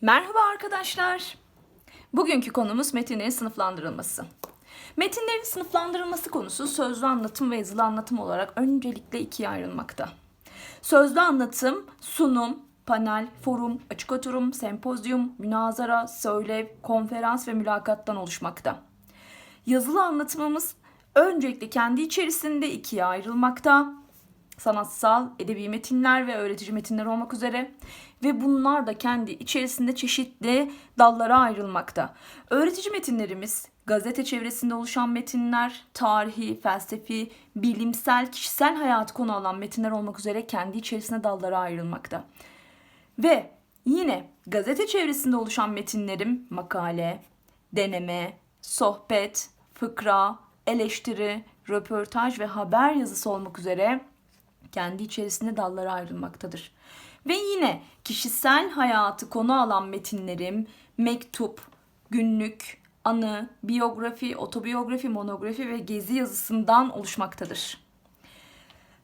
Merhaba arkadaşlar. Bugünkü konumuz metinlerin sınıflandırılması. Metinlerin sınıflandırılması konusu sözlü anlatım ve yazılı anlatım olarak öncelikle ikiye ayrılmakta. Sözlü anlatım, sunum, panel, forum, açık oturum, sempozyum, münazara, söylev, konferans ve mülakattan oluşmakta. Yazılı anlatımımız öncelikle kendi içerisinde ikiye ayrılmakta. Sanatsal, edebi metinler ve öğretici metinler olmak üzere ve bunlar da kendi içerisinde çeşitli dallara ayrılmakta. Öğretici metinlerimiz gazete çevresinde oluşan metinler, tarihi, felsefi, bilimsel, kişisel hayatı konu alan metinler olmak üzere kendi içerisinde dallara ayrılmakta. Ve yine gazete çevresinde oluşan metinlerim makale, deneme, sohbet, fıkra, eleştiri, röportaj ve haber yazısı olmak üzere kendi içerisinde dallara ayrılmaktadır. Ve yine kişisel hayatı konu alan metinlerim mektup, günlük, anı, biyografi, otobiyografi, monografi ve gezi yazısından oluşmaktadır.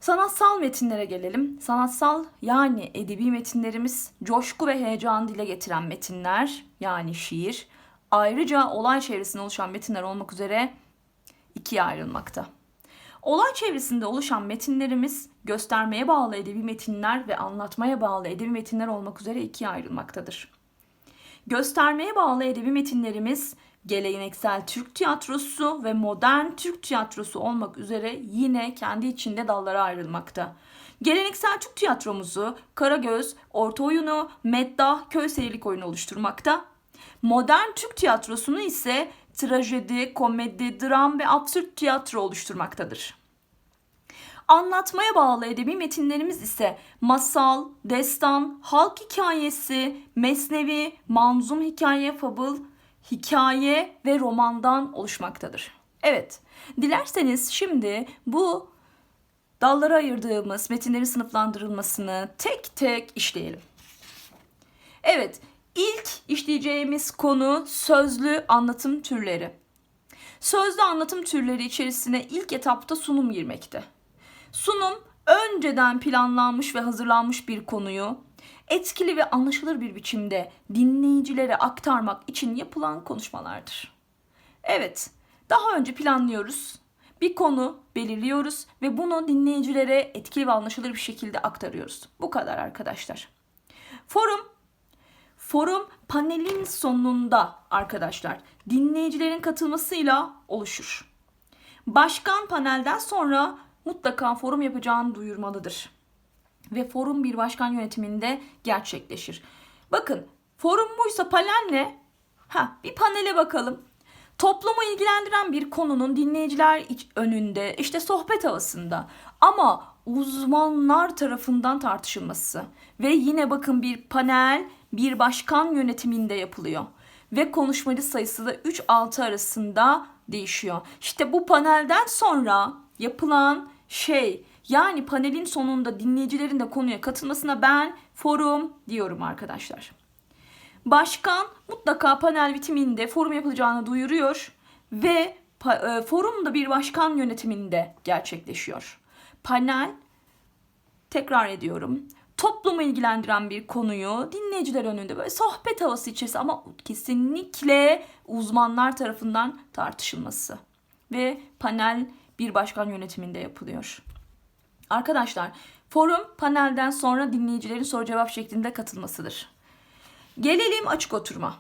Sanatsal metinlere gelelim. Sanatsal yani edebi metinlerimiz coşku ve heyecan dile getiren metinler yani şiir. Ayrıca olay çevresinde oluşan metinler olmak üzere ikiye ayrılmakta. Olay çevresinde oluşan metinlerimiz göstermeye bağlı edebi metinler ve anlatmaya bağlı edebi metinler olmak üzere ikiye ayrılmaktadır. Göstermeye bağlı edebi metinlerimiz geleneksel Türk tiyatrosu ve modern Türk tiyatrosu olmak üzere yine kendi içinde dallara ayrılmakta. Geleneksel Türk tiyatromuzu Karagöz, Orta Oyunu, Meddah, Köy Seyirlik oyunu oluşturmakta. Modern Türk tiyatrosunu ise trajedi, komedi, dram ve absürt tiyatro oluşturmaktadır. Anlatmaya bağlı edebi metinlerimiz ise masal, destan, halk hikayesi, mesnevi, manzum hikaye, fabıl, hikaye ve romandan oluşmaktadır. Evet, dilerseniz şimdi bu dallara ayırdığımız metinlerin sınıflandırılmasını tek tek işleyelim. Evet, ilk işleyeceğimiz konu sözlü anlatım türleri. Sözlü anlatım türleri içerisine ilk etapta sunum girmekte. Sunum önceden planlanmış ve hazırlanmış bir konuyu etkili ve anlaşılır bir biçimde dinleyicilere aktarmak için yapılan konuşmalardır. Evet, daha önce planlıyoruz. Bir konu belirliyoruz ve bunu dinleyicilere etkili ve anlaşılır bir şekilde aktarıyoruz. Bu kadar arkadaşlar. Forum Forum panelin sonunda arkadaşlar dinleyicilerin katılmasıyla oluşur. Başkan panelden sonra mutlaka forum yapacağını duyurmalıdır. Ve forum bir başkan yönetiminde gerçekleşir. Bakın forum buysa panel ne? Ha, bir panele bakalım. Toplumu ilgilendiren bir konunun dinleyiciler önünde işte sohbet havasında ama uzmanlar tarafından tartışılması ve yine bakın bir panel bir başkan yönetiminde yapılıyor ve konuşmacı sayısı da 3-6 arasında değişiyor. İşte bu panelden sonra yapılan şey yani panelin sonunda dinleyicilerin de konuya katılmasına ben forum diyorum arkadaşlar. Başkan mutlaka panel bitiminde forum yapılacağını duyuruyor ve e, forum da bir başkan yönetiminde gerçekleşiyor. Panel tekrar ediyorum. Toplumu ilgilendiren bir konuyu dinleyiciler önünde böyle sohbet havası içerisinde ama kesinlikle uzmanlar tarafından tartışılması ve panel bir başkan yönetiminde yapılıyor. Arkadaşlar forum panelden sonra dinleyicilerin soru cevap şeklinde katılmasıdır. Gelelim açık oturma.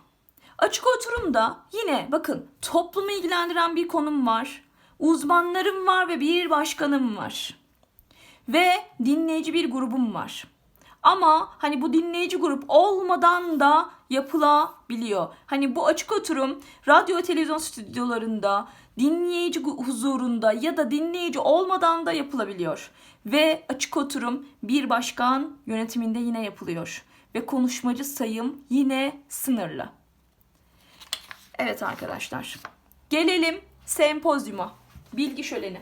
Açık oturumda yine bakın toplumu ilgilendiren bir konum var. Uzmanlarım var ve bir başkanım var. Ve dinleyici bir grubum var. Ama hani bu dinleyici grup olmadan da yapılabiliyor. Hani bu açık oturum radyo televizyon stüdyolarında dinleyici huzurunda ya da dinleyici olmadan da yapılabiliyor. Ve açık oturum bir başkan yönetiminde yine yapılıyor. Ve konuşmacı sayım yine sınırlı. Evet arkadaşlar. Gelelim sempozyuma. Bilgi şöleni.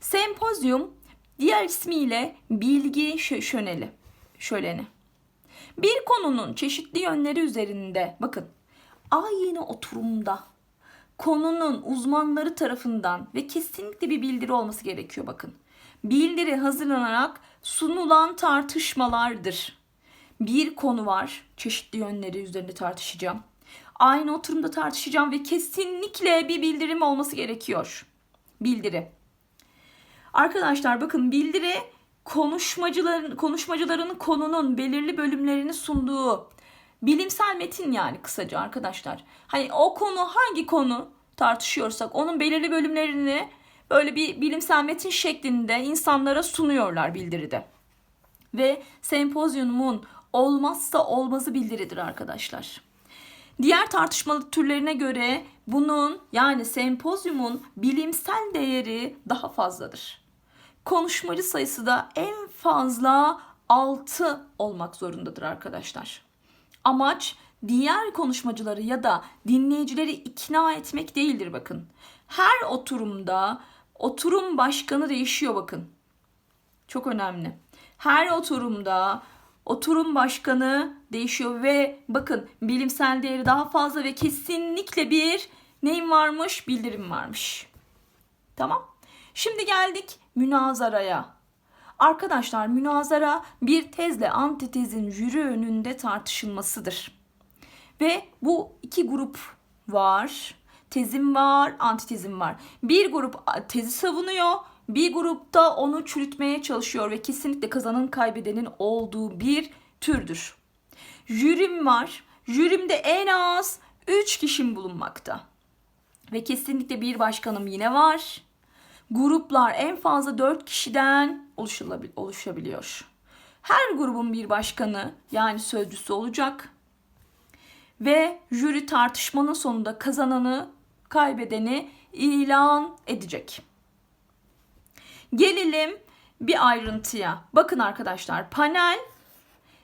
Sempozyum diğer ismiyle bilgi şöneli. Şöleni. Bir konunun çeşitli yönleri üzerinde bakın aynı oturumda konunun uzmanları tarafından ve kesinlikle bir bildiri olması gerekiyor bakın. Bildiri hazırlanarak sunulan tartışmalardır. bir konu var. Çeşitli yönleri üzerinde tartışacağım. Aynı oturumda tartışacağım ve kesinlikle bir bildirim olması gerekiyor. Bildiri. Arkadaşlar bakın bildiri konuşmacıların konuşmacıların konunun belirli bölümlerini sunduğu bilimsel metin yani kısaca arkadaşlar. Hani o konu hangi konu tartışıyorsak onun belirli bölümlerini böyle bir bilimsel metin şeklinde insanlara sunuyorlar bildiride. Ve sempozyumun olmazsa olmazı bildiridir arkadaşlar. Diğer tartışmalı türlerine göre bunun yani sempozyumun bilimsel değeri daha fazladır. Konuşmacı sayısı da en fazla 6 olmak zorundadır arkadaşlar. Amaç diğer konuşmacıları ya da dinleyicileri ikna etmek değildir bakın. Her oturumda oturum başkanı değişiyor bakın. Çok önemli. Her oturumda oturum başkanı değişiyor ve bakın bilimsel değeri daha fazla ve kesinlikle bir neyim varmış? Bildirim varmış. Tamam. Şimdi geldik münazaraya. Arkadaşlar münazara bir tezle antitezin jüri önünde tartışılmasıdır. Ve bu iki grup var. Tezim var, antitezim var. Bir grup tezi savunuyor, bir grupta onu çürütmeye çalışıyor ve kesinlikle kazanın kaybedenin olduğu bir türdür. Jürim var. Jürimde en az 3 kişim bulunmakta. Ve kesinlikle bir başkanım yine var. Gruplar en fazla 4 kişiden oluşabiliyor. Her grubun bir başkanı yani sözcüsü olacak. Ve jüri tartışmanın sonunda kazananı, kaybedeni ilan edecek. Gelelim bir ayrıntıya. Bakın arkadaşlar panel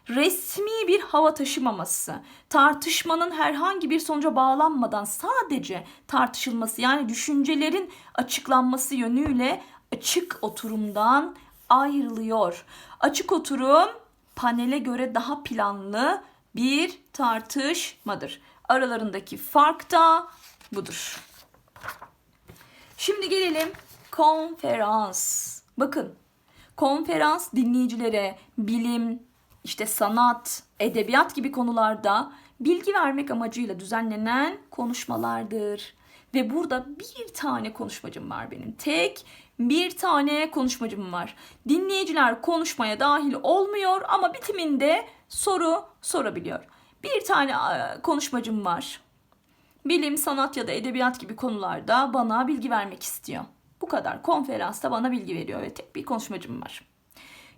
resmi bir hava taşımaması, tartışmanın herhangi bir sonuca bağlanmadan sadece tartışılması yani düşüncelerin açıklanması yönüyle açık oturumdan ayrılıyor. Açık oturum panele göre daha planlı bir tartışmadır. Aralarındaki fark da budur. Şimdi gelelim konferans. Bakın konferans dinleyicilere bilim, işte sanat, edebiyat gibi konularda bilgi vermek amacıyla düzenlenen konuşmalardır. Ve burada bir tane konuşmacım var benim. Tek bir tane konuşmacım var. Dinleyiciler konuşmaya dahil olmuyor ama bitiminde soru sorabiliyor. Bir tane konuşmacım var. Bilim, sanat ya da edebiyat gibi konularda bana bilgi vermek istiyor. Bu kadar. Konferansta bana bilgi veriyor ve tek bir konuşmacım var.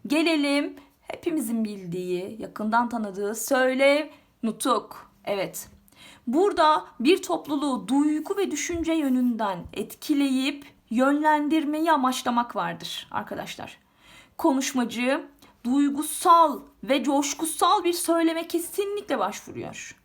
Gelelim hepimizin bildiği, yakından tanıdığı söylev, nutuk. Evet. Burada bir topluluğu duygu ve düşünce yönünden etkileyip yönlendirmeyi amaçlamak vardır arkadaşlar. Konuşmacı duygusal ve coşkusal bir söyleme kesinlikle başvuruyor.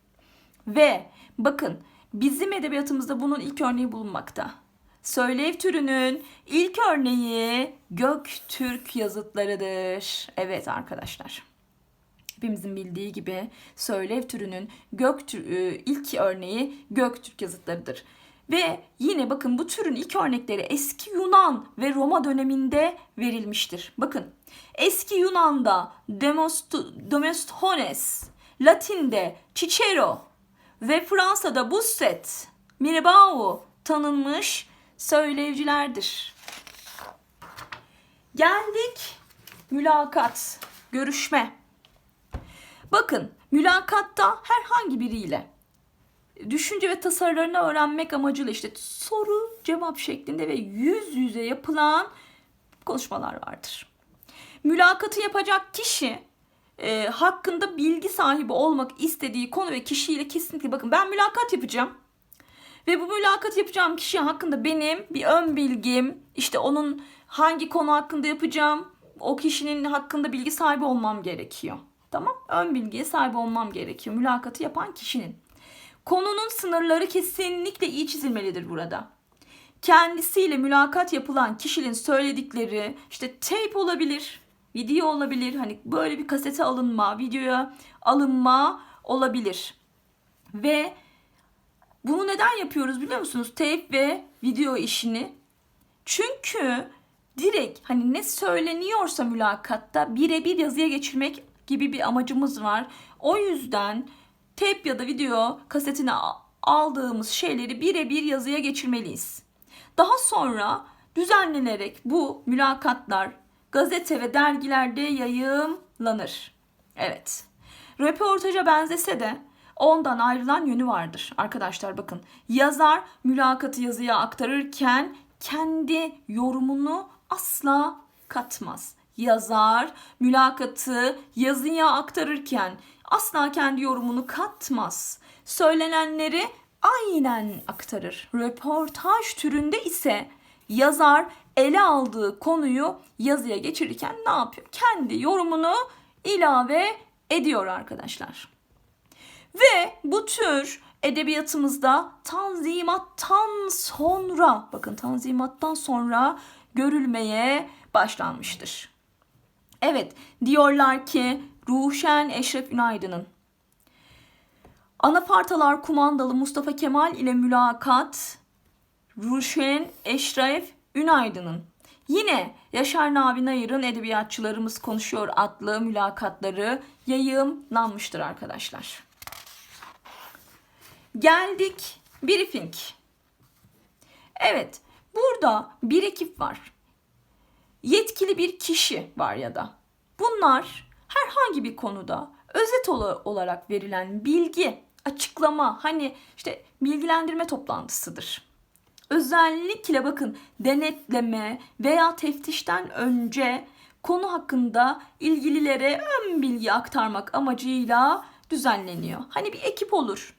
Ve bakın bizim edebiyatımızda bunun ilk örneği bulunmakta. Söylev türünün ilk örneği Göktürk yazıtlarıdır. Evet arkadaşlar. Hepimizin bildiği gibi söylev türünün Göktürk e, ilk örneği Göktürk yazıtlarıdır. Ve yine bakın bu türün ilk örnekleri eski Yunan ve Roma döneminde verilmiştir. Bakın eski Yunan'da Demosthenes, Latin'de Cicero ve Fransa'da Busset, Mirabeau tanınmış söylevcilerdir. Geldik mülakat, görüşme. Bakın mülakatta herhangi biriyle düşünce ve tasarılarını öğrenmek amacıyla işte soru cevap şeklinde ve yüz yüze yapılan konuşmalar vardır. Mülakatı yapacak kişi e, hakkında bilgi sahibi olmak istediği konu ve kişiyle kesinlikle bakın ben mülakat yapacağım. Ve bu mülakat yapacağım kişi hakkında benim bir ön bilgim, işte onun hangi konu hakkında yapacağım, o kişinin hakkında bilgi sahibi olmam gerekiyor. Tamam? Ön bilgiye sahip olmam gerekiyor. Mülakatı yapan kişinin. Konunun sınırları kesinlikle iyi çizilmelidir burada. Kendisiyle mülakat yapılan kişinin söyledikleri işte tape olabilir, video olabilir. Hani böyle bir kasete alınma, videoya alınma olabilir. Ve bunu neden yapıyoruz biliyor musunuz? Tape ve video işini. Çünkü direkt hani ne söyleniyorsa mülakatta birebir yazıya geçirmek gibi bir amacımız var. O yüzden tep ya da video kasetine aldığımız şeyleri birebir yazıya geçirmeliyiz. Daha sonra düzenlenerek bu mülakatlar gazete ve dergilerde yayımlanır. Evet. Röportaja benzese de ondan ayrılan yönü vardır. Arkadaşlar bakın yazar mülakatı yazıya aktarırken kendi yorumunu asla katmaz. Yazar mülakatı yazıya aktarırken asla kendi yorumunu katmaz. Söylenenleri aynen aktarır. Röportaj türünde ise yazar ele aldığı konuyu yazıya geçirirken ne yapıyor? Kendi yorumunu ilave ediyor arkadaşlar. Ve bu tür edebiyatımızda tanzimattan sonra, bakın tanzimattan sonra görülmeye başlanmıştır. Evet, diyorlar ki Ruşen Eşref Ünaydın'ın Anafartalar kumandalı Mustafa Kemal ile mülakat Ruşen Eşref Ünaydın'ın Yine Yaşar Nabi Nayır'ın Edebiyatçılarımız Konuşuyor adlı mülakatları yayımlanmıştır arkadaşlar. Geldik briefing. Evet, burada bir ekip var. Yetkili bir kişi var ya da. Bunlar herhangi bir konuda özet olarak verilen bilgi, açıklama, hani işte bilgilendirme toplantısıdır. Özellikle bakın denetleme veya teftişten önce konu hakkında ilgililere ön bilgi aktarmak amacıyla düzenleniyor. Hani bir ekip olur.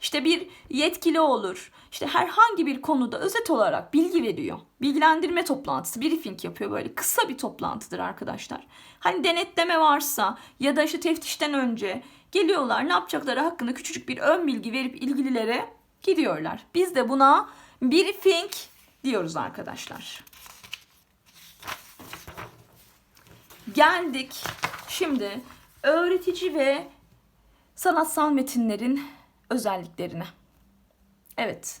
İşte bir yetkili olur. İşte herhangi bir konuda özet olarak bilgi veriyor. Bilgilendirme toplantısı, briefing yapıyor böyle kısa bir toplantıdır arkadaşlar. Hani denetleme varsa ya da işte teftişten önce geliyorlar ne yapacakları hakkında küçücük bir ön bilgi verip ilgililere gidiyorlar. Biz de buna briefing diyoruz arkadaşlar. Geldik şimdi öğretici ve sanatsal metinlerin özelliklerine. Evet.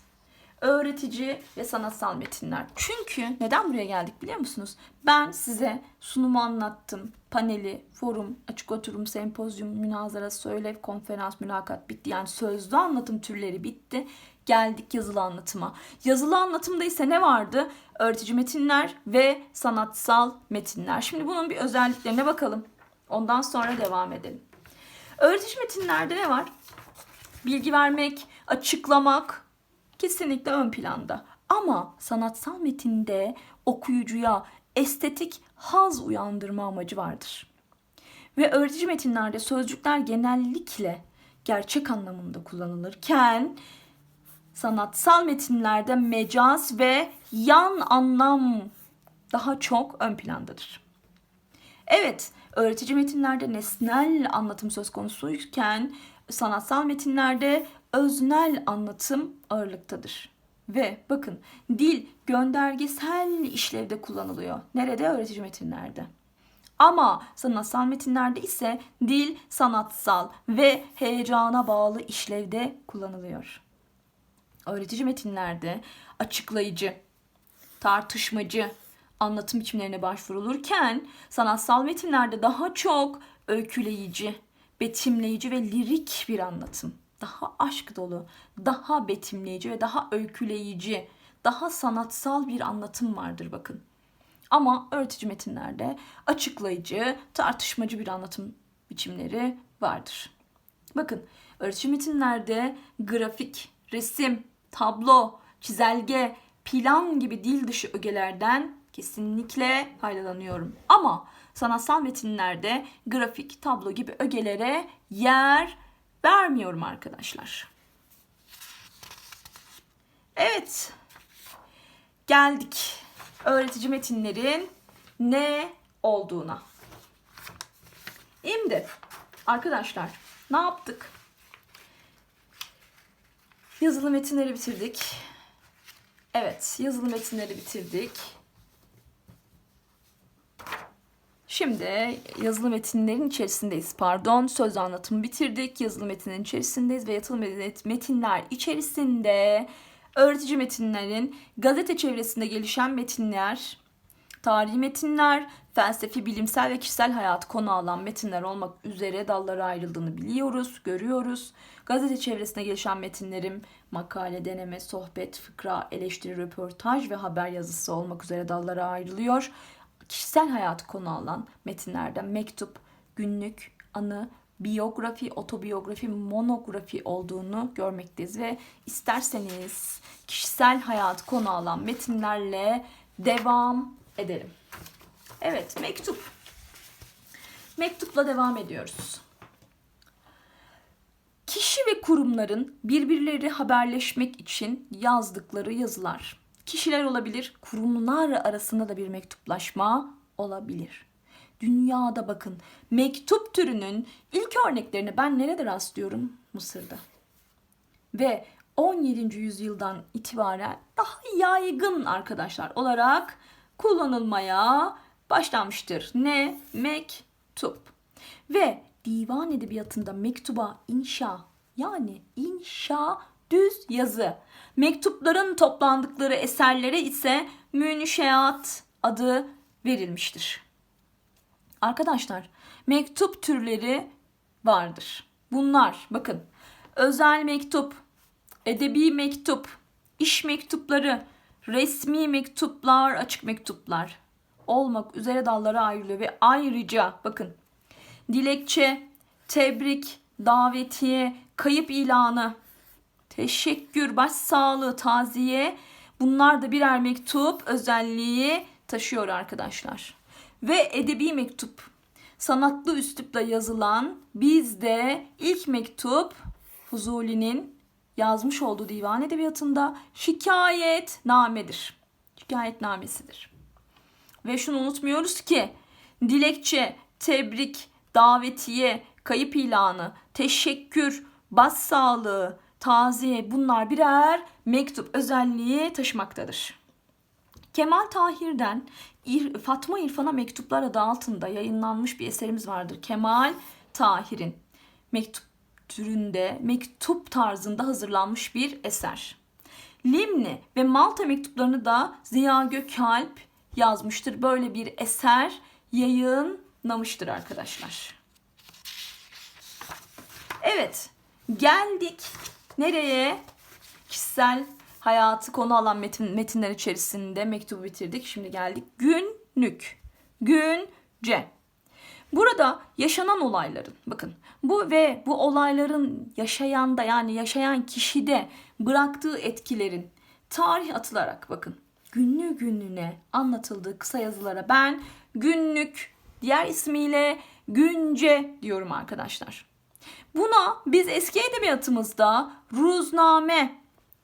Öğretici ve sanatsal metinler. Çünkü neden buraya geldik biliyor musunuz? Ben size sunumu anlattım. Paneli, forum, açık oturum, sempozyum, münazara, söylev, konferans, mülakat bitti. Yani sözlü anlatım türleri bitti. Geldik yazılı anlatıma. Yazılı anlatımda ise ne vardı? Öğretici metinler ve sanatsal metinler. Şimdi bunun bir özelliklerine bakalım. Ondan sonra devam edelim. Öğretici metinlerde ne var? Bilgi vermek, açıklamak kesinlikle ön planda. Ama sanatsal metinde okuyucuya estetik haz uyandırma amacı vardır. Ve öğretici metinlerde sözcükler genellikle gerçek anlamında kullanılırken sanatsal metinlerde mecaz ve yan anlam daha çok ön plandadır. Evet, öğretici metinlerde nesnel anlatım söz konusuyken sanatsal metinlerde öznel anlatım ağırlıktadır. Ve bakın dil göndergesel işlevde kullanılıyor. Nerede? Öğretici metinlerde. Ama sanatsal metinlerde ise dil sanatsal ve heyecana bağlı işlevde kullanılıyor. Öğretici metinlerde açıklayıcı, tartışmacı anlatım biçimlerine başvurulurken sanatsal metinlerde daha çok öyküleyici, betimleyici ve lirik bir anlatım. Daha aşk dolu, daha betimleyici ve daha öyküleyici, daha sanatsal bir anlatım vardır bakın. Ama öğretici metinlerde açıklayıcı, tartışmacı bir anlatım biçimleri vardır. Bakın öğretici metinlerde grafik, resim, tablo, çizelge, plan gibi dil dışı ögelerden kesinlikle faydalanıyorum. Ama sanatsal metinlerde grafik, tablo gibi ögelere yer vermiyorum arkadaşlar. Evet. Geldik öğretici metinlerin ne olduğuna. Şimdi arkadaşlar ne yaptık? Yazılı metinleri bitirdik. Evet, yazılı metinleri bitirdik. Şimdi yazılı metinlerin içerisindeyiz. Pardon, söz anlatımı bitirdik. Yazılı metinlerin içerisindeyiz ve yatılı metinler içerisinde öğretici metinlerin gazete çevresinde gelişen metinler, Tarihi metinler, felsefi, bilimsel ve kişisel hayatı konu alan metinler olmak üzere dallara ayrıldığını biliyoruz, görüyoruz. Gazete çevresinde gelişen metinlerim makale, deneme, sohbet, fıkra, eleştiri, röportaj ve haber yazısı olmak üzere dallara ayrılıyor. Kişisel hayatı konu alan metinlerden mektup, günlük, anı, biyografi, otobiyografi, monografi olduğunu görmekteyiz ve isterseniz kişisel hayat konu alan metinlerle devam edelim. Evet, mektup. Mektupla devam ediyoruz. Kişi ve kurumların birbirleri haberleşmek için yazdıkları yazılar. Kişiler olabilir, kurumlar arasında da bir mektuplaşma olabilir. Dünyada bakın mektup türünün ilk örneklerine ben nerede rastlıyorum? Mısır'da. Ve 17. yüzyıldan itibaren daha yaygın arkadaşlar olarak kullanılmaya başlanmıştır. Ne? Mektup. Ve divan edebiyatında mektuba inşa yani inşa düz yazı. Mektupların toplandıkları eserlere ise münşeat adı verilmiştir. Arkadaşlar mektup türleri vardır. Bunlar bakın özel mektup, edebi mektup, iş mektupları, resmi mektuplar, açık mektuplar olmak üzere dallara ayrılıyor ve ayrıca bakın dilekçe, tebrik, davetiye, kayıp ilanı, teşekkür, başsağlığı, taziye bunlar da birer mektup özelliği taşıyor arkadaşlar. Ve edebi mektup sanatlı üslupla yazılan bizde ilk mektup Fuzuli'nin yazmış olduğu divan edebiyatında şikayet namedir. Şikayetnamesidir. Ve şunu unutmuyoruz ki dilekçe, tebrik, davetiye, kayıp ilanı, teşekkür, bas sağlığı, taziye bunlar birer mektup özelliği taşımaktadır. Kemal Tahir'den Fatma İrfan'a mektuplar adı altında yayınlanmış bir eserimiz vardır. Kemal Tahir'in mektup türünde, mektup tarzında hazırlanmış bir eser. Limni ve Malta mektuplarını da Ziya Gökalp yazmıştır. Böyle bir eser yayınlamıştır arkadaşlar. Evet, geldik nereye? Kişisel hayatı konu alan metin, metinler içerisinde mektubu bitirdik. Şimdi geldik günlük. Günce. Burada yaşanan olayların bakın bu ve bu olayların yaşayanda yani yaşayan kişide bıraktığı etkilerin tarih atılarak bakın günlü günlüğüne anlatıldığı kısa yazılara ben günlük diğer ismiyle günce diyorum arkadaşlar. Buna biz eski edebiyatımızda ruzname,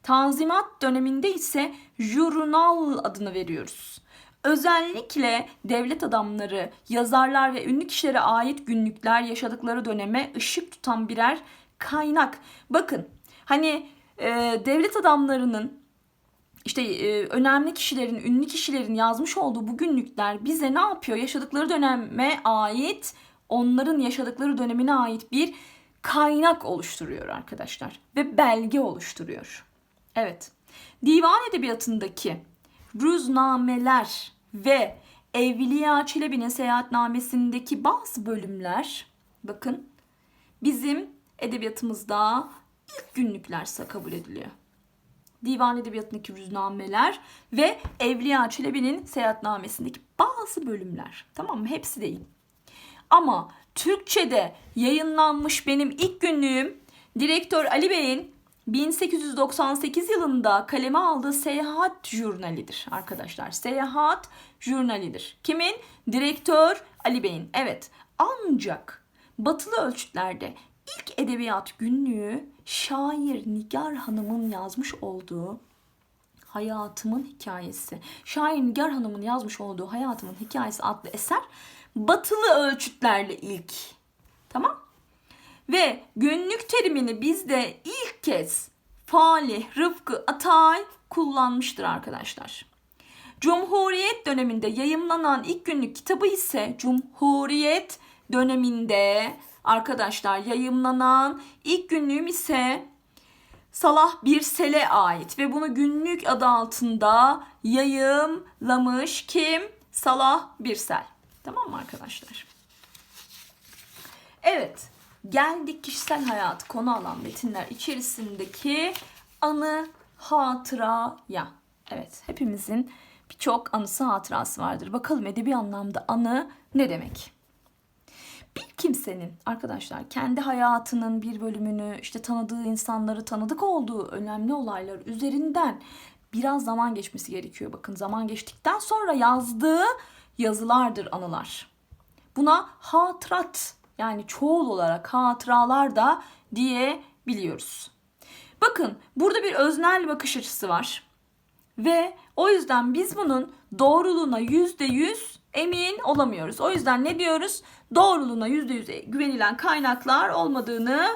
tanzimat döneminde ise jurnal adını veriyoruz. Özellikle devlet adamları, yazarlar ve ünlü kişilere ait günlükler yaşadıkları döneme ışık tutan birer kaynak. Bakın hani e, devlet adamlarının işte e, önemli kişilerin, ünlü kişilerin yazmış olduğu bu günlükler bize ne yapıyor? Yaşadıkları döneme ait, onların yaşadıkları dönemine ait bir kaynak oluşturuyor arkadaşlar ve belge oluşturuyor. Evet. Divan edebiyatındaki rüznameler ve Evliya Çelebi'nin seyahatnamesindeki bazı bölümler bakın bizim edebiyatımızda ilk günlüklerse kabul ediliyor. Divan Edebiyatı'ndaki rüznameler ve Evliya Çelebi'nin seyahatnamesindeki bazı bölümler. Tamam mı? Hepsi değil. Ama Türkçe'de yayınlanmış benim ilk günlüğüm Direktör Ali Bey'in 1898 yılında kaleme aldığı seyahat jurnalidir arkadaşlar. Seyahat jurnalidir. Kimin? Direktör Ali Bey'in. Evet. Ancak batılı ölçütlerde ilk edebiyat günlüğü şair Nigar Hanım'ın yazmış olduğu Hayatımın Hikayesi. Şair Nigar Hanım'ın yazmış olduğu Hayatımın Hikayesi adlı eser batılı ölçütlerle ilk. Tamam? Ve günlük terimini bizde ilk kez Falih Rıfkı Atay kullanmıştır arkadaşlar. Cumhuriyet döneminde yayımlanan ilk günlük kitabı ise Cumhuriyet döneminde arkadaşlar yayımlanan ilk günlüğüm ise Salah Birsel'e ait ve bunu günlük adı altında yayımlamış kim? Salah Birsel. Tamam mı arkadaşlar? Evet. Geldik kişisel hayatı konu alan metinler içerisindeki anı hatıraya. Evet. Hepimizin birçok anısı hatırası vardır. Bakalım edebi anlamda anı ne demek? Bir kimsenin arkadaşlar kendi hayatının bir bölümünü işte tanıdığı insanları tanıdık olduğu önemli olaylar üzerinden biraz zaman geçmesi gerekiyor. Bakın zaman geçtikten sonra yazdığı yazılardır anılar. Buna hatırat yani çoğul olarak hatıralar da diyebiliyoruz. Bakın burada bir öznel bakış açısı var. Ve o yüzden biz bunun doğruluğuna yüzde yüz emin olamıyoruz. O yüzden ne diyoruz? Doğruluğuna yüzde yüz güvenilen kaynaklar olmadığını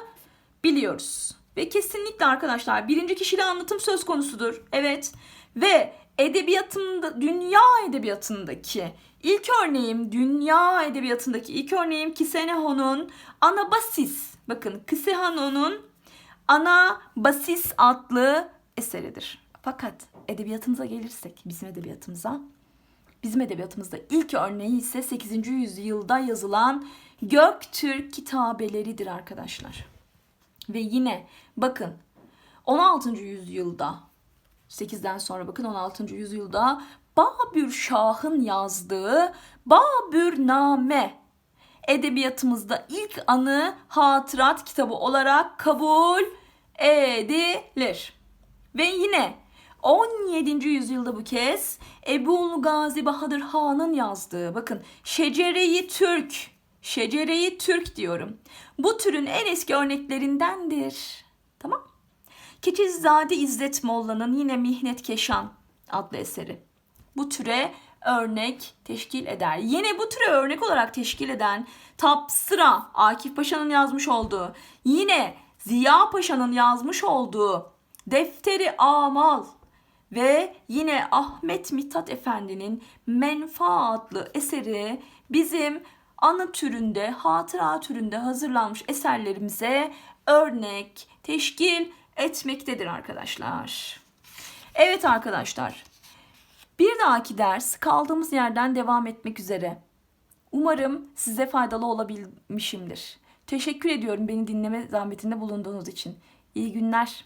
biliyoruz. Ve kesinlikle arkadaşlar birinci kişili anlatım söz konusudur. Evet. Ve edebiyatında, dünya edebiyatındaki ilk örneğim, dünya edebiyatındaki ilk örneğim Kiseneho'nun Anabasis. Bakın Kiseneho'nun Anabasis adlı eseridir. Fakat edebiyatımıza gelirsek, bizim edebiyatımıza, bizim edebiyatımızda ilk örneği ise 8. yüzyılda yazılan Göktürk kitabeleridir arkadaşlar. Ve yine bakın 16. yüzyılda 8'den sonra bakın 16. yüzyılda Babür Şah'ın yazdığı Babürname edebiyatımızda ilk anı hatırat kitabı olarak kabul edilir. Ve yine 17. yüzyılda bu kez Ebu'l Gazi Bahadır Han'ın yazdığı bakın Şecere-i Türk Şecere-i Türk diyorum. Bu türün en eski örneklerindendir. Tamam. Keçizade İzzet Molla'nın yine Mihnet Keşan adlı eseri. Bu türe örnek teşkil eder. Yine bu türe örnek olarak teşkil eden Tapsıra Akif Paşa'nın yazmış olduğu, yine Ziya Paşa'nın yazmış olduğu Defteri Amal ve yine Ahmet Mithat Efendi'nin Menfa adlı eseri bizim anı türünde, hatıra türünde hazırlanmış eserlerimize örnek teşkil etmektedir arkadaşlar. Evet arkadaşlar. Bir dahaki ders kaldığımız yerden devam etmek üzere. Umarım size faydalı olabilmişimdir. Teşekkür ediyorum beni dinleme zahmetinde bulunduğunuz için. İyi günler.